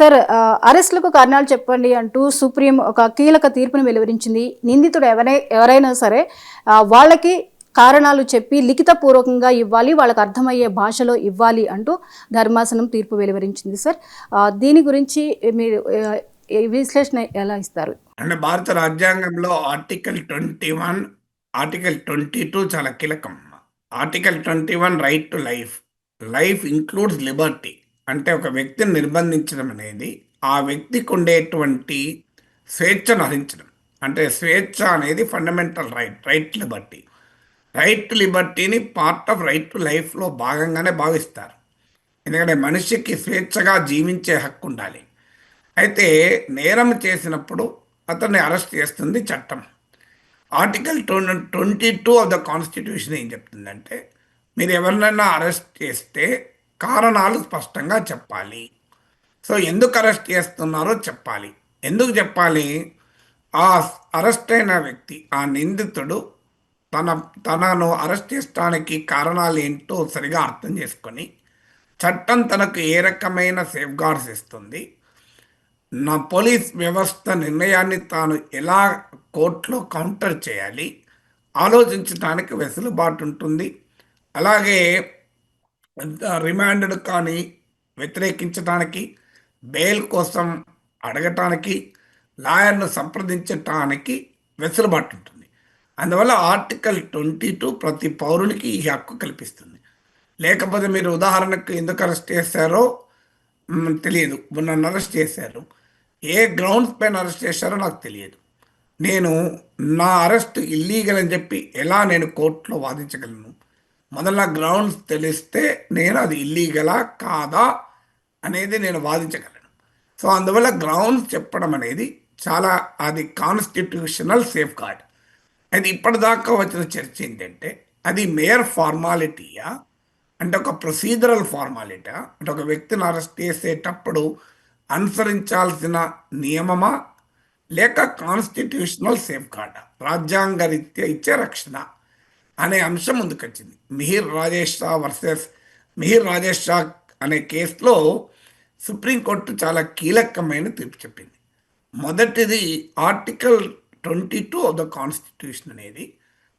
Sir అరెస్టులకు కారణాలు చెప్పండి అంటూ సుప్రీం ఒక కీలక తీర్పును వెలువరించింది. నిందితుడు ఎవరై ఎవరైనా సరే వాళ్ళకి కారణాలు చెప్పి లిఖితపూర్వకంగా ఇవ్వాలి వాళ్ళకి అర్థమయ్యే భాషలో ఇవ్వాలి అంటూ ధర్మాసనం తీర్పు వెలువరించింది సార్. దీని గురించి మీరు విశ్లేషణ ఎలా ఇస్తారు? అంటే భారత రాజ్యాంగంలో article twenty one article twenty two చాలా కీలకం. Article twenty one right to life. Life includes liberty. అంటే ఒక వ్యక్తిని నిర్బంధించడం అనేది ఆ వ్యక్తికి ఉండేటువంటి స్వేచ్ఛను హరించడం అంటే స్వేచ్ఛ అనేది fundamental right right liberty right to లిబర్టీని part of right to లైఫ్లో భాగంగానే భావిస్తారు. ఎందుకంటే మనిషికి స్వేచ్ఛగా జీవించే హక్కు ఉండాలి. అయితే నేరం చేసినప్పుడు అతన్ని అరెస్ట్ చేస్తుంది చట్టం. Article twenty two of the constitution ఏం చెప్తుందంటే మీరు ఎవరినైనా అరెస్ట్ చేస్తే కారణాలు స్పష్టంగా చెప్పాలి. సో ఎందుకు అరెస్ట్ చేస్తున్నారో చెప్పాలి. ఎందుకు చెప్పాలి? ఆ అరెస్ట్ అయిన వ్యక్తి ఆ నిందితుడు తన తనను అరెస్ట్ చేయడానికి కారణాలు ఏంటో సరిగా అర్థం చేసుకొని చట్టం తనకు ఏ రకమైన సేఫ్ గార్డ్స్ ఇస్తుంది? నా పోలీస్ వ్యవస్థ నిర్ణయాన్ని తాను ఎలా కోర్టులో కౌంటర్ చేయాలి? ఆలోచించడానికి వెసులుబాటు ఉంటుంది. అలాగే రిమాండ్ కానీ వ్యతిరేకించడానికి బెయిల్ కోసం అడగటానికి లాయర్ను సంప్రదించటానికి వెసులుబాటు ఉంటుంది. అందువల్ల ఆర్టికల్ ట్వంటీ టూ ప్రతి పౌరునికి ఈ హక్కు కల్పిస్తుంది. లేకపోతే మీరు ఉదాహరణకు ఎందుకు అరెస్ట్ చేశారో తెలియదు. నన్ను అరెస్ట్ చేశారు. ఏ గ్రౌండ్స్ పైన అరెస్ట్ చేశారో నాకు తెలియదు. నేను నా అరెస్ట్ ఇల్లీగల్ అని చెప్పి ఎలా నేను కోర్టులో వాదించగలను? మొదల గ్రౌండ్స్ తెలిస్తే నేను అది ఇల్లీగలా కాదా అనేది నేను వాదించగలను. సో అందువల్ల గ్రౌండ్స్ చెప్పడం అనేది చాలా అది కాన్స్టిట్యూషనల్ సేఫ్ గార్డ్ అది ఇప్పటిదాకా వచ్చిన చర్చ ఏంటంటే అది మేయర్ ఫార్మాలిటీయా? అంటే ఒక ప్రొసీజరల్ ఫార్మాలిటీ అంటే ఒక వ్యక్తిని అరెస్ట్ చేసేటప్పుడు అనుసరించాల్సిన నియమమా? లేక కాన్స్టిట్యూషనల్ సేఫ్ గార్డా రాజ్యాంగ రీత్యా ఇచ్చే రక్షణ? అనే అంశం ముందుకొచ్చింది. మిహిర్ రాజేష్ షా వర్సెస్ మిహిర్ రాజేష్ షా అనే కేసులో సుప్రీంకోర్టు చాలా కీలకమైన తీర్పు చెప్పింది. మొదటిది article twenty two of the constitution అనేది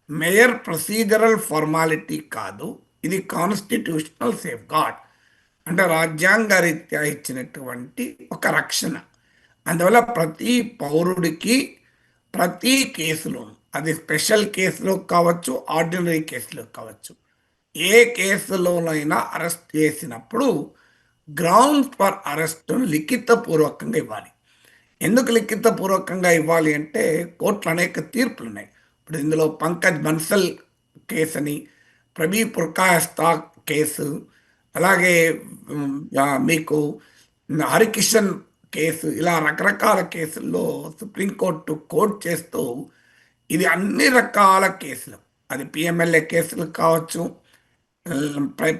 మేయర్ ప్రొసీజరల్ ఫార్మాలిటీ కాదు ఇది కాన్స్టిట్యూషనల్ సేఫ్ గార్డ్ అంటే రాజ్యాంగ రీత్యా ఇచ్చినటువంటి ఒక రక్షణ. అందువల్ల ప్రతి పౌరుడికి ప్రతి కేసులో అది స్పెషల్ కేసులో కావచ్చు ఆర్డినరీ కేసులో కావచ్చు. ఏ కేసులోనైనా అరెస్ట్ చేసినప్పుడు గ్రౌండ్ ఫర్ అరెస్ట్ను లిఖితపూర్వకంగా ఇవ్వాలి. ఎందుకు లిఖితపూర్వకంగా ఇవ్వాలి అంటే కోర్టులు అనేక తీర్పులు ఉన్నాయి ఇప్పుడు ఇందులో పంకజ్ బన్సల్ కేసు అని ప్రబీ పుర్కాయస్తా కేసు అలాగే మీకు హరికిషన్ కేసు ఇలా రకరకాల కేసుల్లో సుప్రీంకోర్టు కోర్టు చేస్తూ ఇది అన్ని రకాల కేసులు. అది పిఎంఎల్ఏ కేసులు కావచ్చు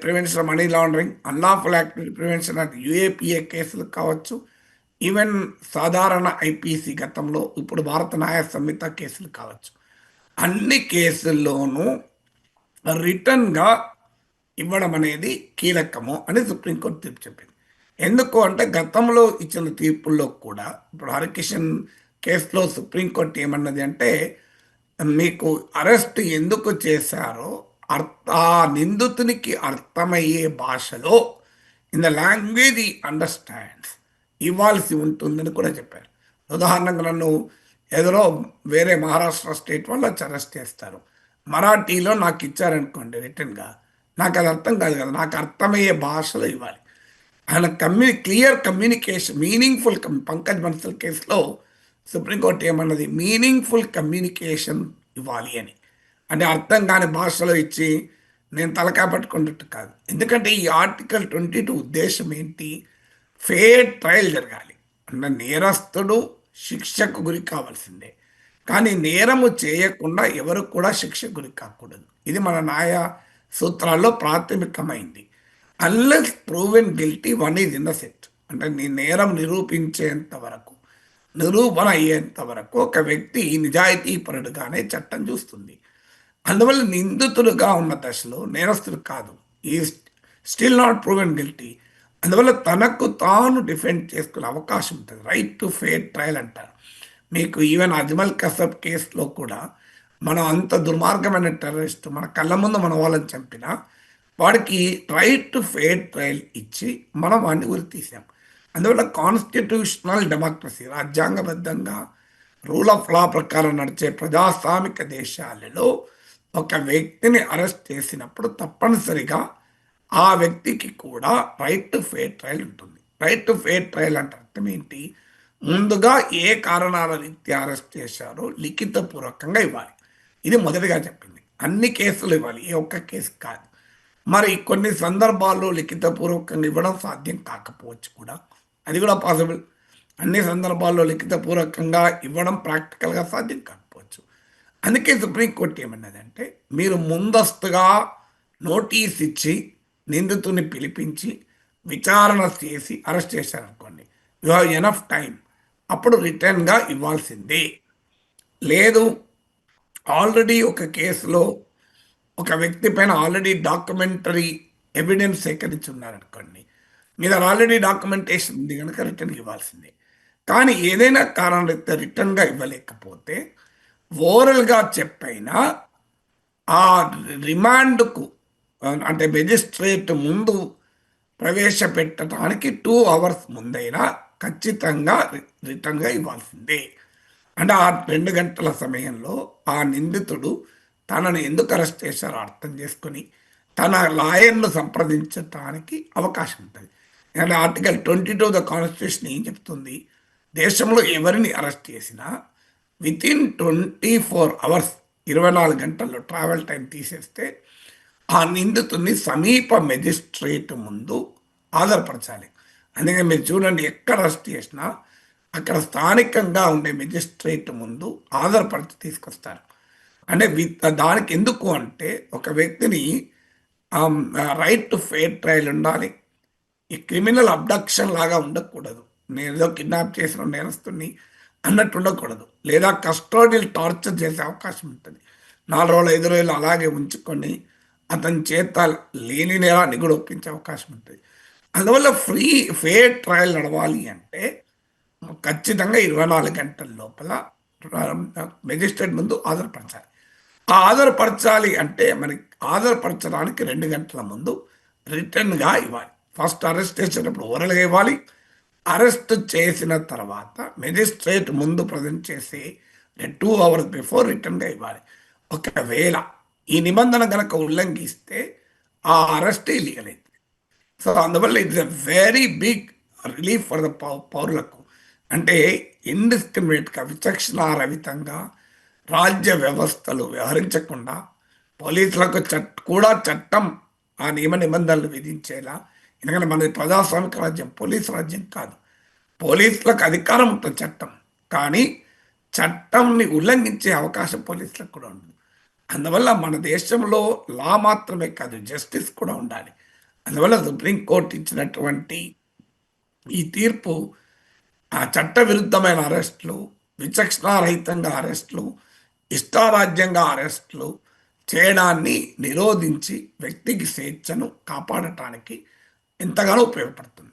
prevention money laundering unlawful activity prevention అది యుఏపిఏ కేసులు కావచ్చు. ఈవెన్ సాధారణ ఐపీసీ గతంలో ఇప్పుడు భారత న్యాయ సంహిత కేసులు కావచ్చు. అన్ని కేసుల్లోనూ రిటర్న్గా ఇవ్వడం అనేది కీలకము అని సుప్రీంకోర్టు తీర్పు చెప్పింది. ఎందుకు అంటే గతంలో ఇచ్చిన తీర్పుల్లో కూడా ఇప్పుడు హరికిషన్ కేసులో సుప్రీంకోర్టు ఏమన్నది అంటే మీకు అరెస్ట్ ఎందుకు చేశారో అర్థ ఆ నిందితునికి అర్థమయ్యే భాషలో in the language he understands ఇవ్వాల్సి ఉంటుందని కూడా చెప్పారు. ఉదాహరణకు నన్ను ఎదురో వేరే మహారాష్ట్ర స్టేట్ వాళ్ళు వచ్చి అరెస్ట్ చేస్తారు. మరాఠీలో నాకు ఇచ్చారనుకోండి రిటర్న్గా నాకు అది అర్థం కాదు కదా నాకు అర్థమయ్యే భాషలో ఇవ్వాలి. ఆయన కమ్యూని clear communication meaningful Pankaj Bansal కేసులో సుప్రీంకోర్టు ఏమన్నది? మీనింగ్ఫుల్ కమ్యూనికేషన్ ఇవ్వాలి అని. అంటే అర్థం కాని భాషలో ఇచ్చి నేను తలకా పట్టుకున్నట్టు కాదు. ఎందుకంటే ఈ ఆర్టికల్ ట్వంటీ టూ ఉద్దేశం ఏంటి? ఫేర్ ట్రయల్ జరగాలి. అంటే నేరస్తుడు శిక్షకు గురి కావాల్సిందే. కానీ నేరము చేయకుండా ఎవరు కూడా శిక్ష గురి కాకూడదు. ఇది మన న్యాయ సూత్రాల్లో ప్రాథమికమైంది. Unless proven guilty one is innocent. అంటే నీ నేరం నిరూపించేంత వరకు. నిరూపణ అయ్యేంత వరకు ఒక వ్యక్తి నిజాయితీపరుడుగానే చట్టం చూస్తుంది. అందువల్ల నిందితులుగా ఉన్న దశలో నేరస్తుడు కాదు. ఈ స్టిల్ నాట్ ప్రూవెన్ గిల్టీ అందువల్ల తనకు తాను డిఫెండ్ చేసుకునే అవకాశం ఉంటుంది. రైట్ టు ఫేర్ ట్రయల్ అంటారు. మీకు ఈవెన్ అజ్మల్ కసబ్ కేసులో కూడా మనం అంత దుర్మార్గమైన టెర్రరిస్ట్ మన కళ్ళ ముందు మన వాళ్ళని చంపినా వాడికి రైట్ టు ఫేర్ ట్రయల్ ఇచ్చి మనం వాడిని ఉరి తీసాం. అందువల్ల కాన్స్టిట్యూషనల్ డెమోక్రసీ రాజ్యాంగబద్ధంగా రూల్ ఆఫ్ లా ప్రకారం నడిచే ప్రజాస్వామిక దేశాలలో ఒక వ్యక్తిని అరెస్ట్ చేసినప్పుడు తప్పనిసరిగా ఆ వ్యక్తికి కూడా రైట్ టు ఫేర్ ట్రయల్ ఉంటుంది. రైట్ టు ఫేర్ ట్రయల్ అంటే అర్థం ఏంటి? ముందుగా ఏ కారణాల రీత్యా అరెస్ట్ చేశారో లిఖితపూర్వకంగా ఇవ్వాలి. ఇది మొదటిగా చెప్పింది. అన్ని కేసులు ఇవ్వాలి. ఏ ఒక్క కేసు కాదు. మరి కొన్ని సందర్భాల్లో లిఖితపూర్వకంగా ఇవ్వడం సాధ్యం కాకపోవచ్చు కూడా. అది కూడా పాసిబుల్ అన్ని సందర్భాల్లో లిఖితపూర్వకంగా ఇవ్వడం ప్రాక్టికల్గా సాధ్యం కాకపోవచ్చు. అందుకే సుప్రీంకోర్టు ఏమన్నదంటే మీరు ముందస్తుగా నోటీస్ ఇచ్చి నిందితుని పిలిపించి విచారణ చేసి అరెస్ట్ చేశారనుకోండి. యు హ్యావ్ ఎనఫ్ టైం అప్పుడు రిటర్న్గా ఇవ్వాల్సిందే. లేదు ఆల్రెడీ ఒక కేసులో ఒక వ్యక్తి పైన ఆల్రెడీ డాక్యుమెంటరీ ఎవిడెన్స్ సేకరించి ఉన్నారనుకోండి మీ దగ్గర ఆల్రెడీ డాక్యుమెంటేషన్ ఉంది కనుక రిటర్న్ ఇవ్వాల్సిందే. కానీ ఏదైనా కారణం అయితే రిటర్న్గా ఇవ్వలేకపోతే ఓరల్గా చెప్పైనా ఆ రిమాండ్కు అంటే మెజిస్ట్రేట్ ముందు ప్రవేశపెట్టడానికి టూ అవర్స్ ముందైనా ఖచ్చితంగా రి- రిటర్న్గా ఇవ్వాల్సిందే. అంటే ఆ రెండు గంటల సమయంలో ఆ నిందితుడు తనను ఎందుకు అరెస్ట్ చేశారో అర్థం చేసుకొని తన లాయర్ను సంప్రదించడానికి అవకాశం ఉంటుంది. ఎందుకంటే article twenty two the constitution ఏం చెప్తుంది? దేశంలో ఎవరిని అరెస్ట్ చేసినా within twenty four hours ఇరవై నాలుగు గంటల్లో ట్రావెల్ టైం తీసేస్తే ఆ నిందితుడిని సమీప మెజిస్ట్రేట్ ముందు ఆధారపరచాలి అందుకని మీరు చూడండి ఎక్కడ అరెస్ట్ చేసినా అక్కడ స్థానికంగా ఉండే మెజిస్ట్రేట్ ముందు ఆధారపరిచి తీసుకొస్తారు. అంటే దానికి ఎందుకు అంటే ఒక వ్యక్తిని రైట్ టు ఫేర్ ట్రయల్ ఉండాలి. ఈ క్రిమినల్ అబ్డక్షన్ లాగా ఉండకూడదు. నేను ఏదో కిడ్నాప్ చేసిన నేరస్తుని అన్నట్టు ఉండకూడదు. లేదా కస్టోడియల్ టార్చర్ చేసే అవకాశం ఉంటుంది. నాలుగు రోజులు ఐదు రోజులు అలాగే ఉంచుకొని అతని చేత లేని నేరాన్ని కూడా ఒప్పించే అవకాశం ఉంటుంది. అందువల్ల ఫ్రీ ఫేర్ ట్రయల్ నడవాలి అంటే ఖచ్చితంగా ఇరవై నాలుగు గంటల లోపల మెజిస్ట్రేట్ ముందు హాజరుపరచాలి ఆధారపరచాలి అంటే మనకి ఆధారపరచడానికి రెండు గంటల ముందు రిటర్న్గా ఇవ్వాలి. ఫస్ట్ అరెస్ట్ చేసేటప్పుడు ఓరల్గా ఇవ్వాలి. అరెస్ట్ చేసిన తర్వాత మెజిస్ట్రేట్ ముందు ప్రజెంట్ చేసి టూ అవర్స్ బిఫోర్ రిటర్న్గా ఇవ్వాలి. ఒకవేళ ఈ నిబంధన కనుక ఉల్లంఘిస్తే ఆ అరెస్ట్ ఇల్లీగల్ అవుతుంది సో అందువల్ల it's a very big relief for the పౌరులకు. అంటే ఇండిస్క్రిమినేట్గా విచక్షణారహితంగా రాజ్య వ్యవస్థలు వ్యవహరించకుండా పోలీసులకు చట్ కూడా చట్టం ఆ నియమ నిబంధనలు విధించేలా ఎందుకంటే మనది ప్రజాస్వామిక రాజ్యం పోలీస్ రాజ్యం కాదు. పోలీసులకు అధికారం ఉంటుంది చట్టం కానీ చట్టంని ఉల్లంఘించే అవకాశం పోలీసులకు కూడా ఉండదు. అందువల్ల మన దేశంలో లా మాత్రమే కాదు జస్టిస్ కూడా ఉండాలి. అందువల్ల సుప్రీంకోర్టు ఇచ్చినటువంటి ఈ తీర్పు ఆ చట్ట విరుద్ధమైన అరెస్టులు విచక్షణారహితంగా అరెస్టులు ఇష్టారాజ్యంగా అరెస్టులు చేయడాన్ని నిరోధించి వ్యక్తికి స్వేచ్ఛను కాపాడటానికి ఎంతగానో ఉపయోగపడుతుంది.